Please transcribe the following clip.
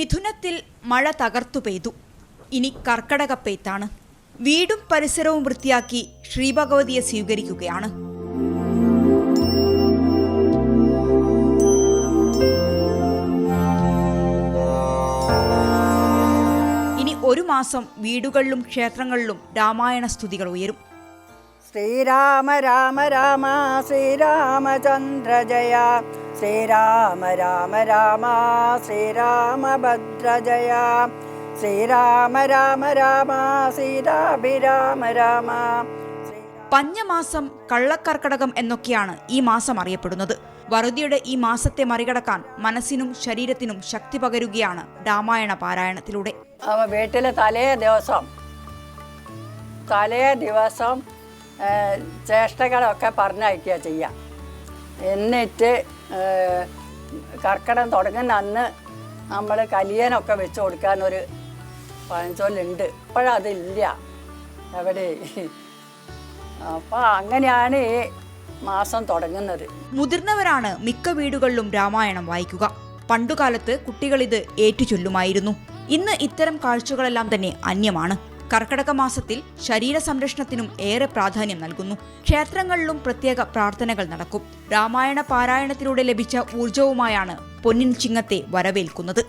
മിഥുനത്തിൽ മഴ തകർത്തു പെയ്തു. ഇനി കർക്കടക പെയ്ത്താണ് വീടും പരിസരവും വൃത്തിയാക്കി ശ്രീഭഗവതിയെ സ്വീകരിക്കുകയാണ്. ഇനി ഒരു മാസം വീടുകളിലും ക്ഷേത്രങ്ങളിലും രാമായണ സ്തുതികൾ ഉയരും. ശ്രീരാമ രാമ രാമ ശ്രീരാമചന്ദ്ര ജയ ശ്രീരാമ രാമ രാമ ശ്രീരാമഭദ്ര ജയ ശ്രീരാമ രാമ രാമ സീതാഭിരാമ രാമ പഞ്ഞമാസം കള്ളക്കർക്കടകം എന്നൊക്കെയാണ് ഈ മാസം അറിയപ്പെടുന്നത്. വറുതിയുടെ ഈ മാസത്തെ മറികടക്കാൻ മനസ്സിനും ശരീരത്തിനും ശക്തി പകരുകയാണ് രാമായണ പാരായണത്തിലൂടെ. അവ വീട്ടിൽ തലേ ദിവസം തലേ ദിവസം ചേഷ്ടകളൊക്കെ പറഞ്ഞയക്കുക ചെയ്യാം. എന്നിട്ട് കർക്കിടം തുടങ്ങുന്ന അന്ന് നമ്മൾ കലിയനൊക്കെ വെച്ച് കൊടുക്കാനൊരു പഴഞ്ചൊല്ലുണ്ട്. ഇപ്പോഴതില്ല. എവിടെ? അപ്പോൾ അങ്ങനെയാണ് ഈ മാസം തുടങ്ങുന്നത്. മുതിർന്നവരാണ് മിക്ക വീടുകളിലും രാമായണം വായിക്കുക. പണ്ടുകാലത്ത് കുട്ടികളിത് ഏറ്റുചൊല്ലുമായിരുന്നു. ഇന്ന് ഇത്തരം കാഴ്ചകളെല്ലാം തന്നെ അന്യമാണ്. കർക്കടക മാസത്തിൽ ശരീര സംരക്ഷണത്തിനും ഏറെ പ്രാധാന്യം നൽകുന്നു. ക്ഷേത്രങ്ങളിലും പ്രത്യേക പ്രാർത്ഥനകൾ നടക്കും. രാമായണ പാരായണത്തിലൂടെ ലഭിച്ച ഊർജവുമായാണ് പൊന്നിൻ ചിങ്ങത്തെ വരവേൽക്കുന്നത്.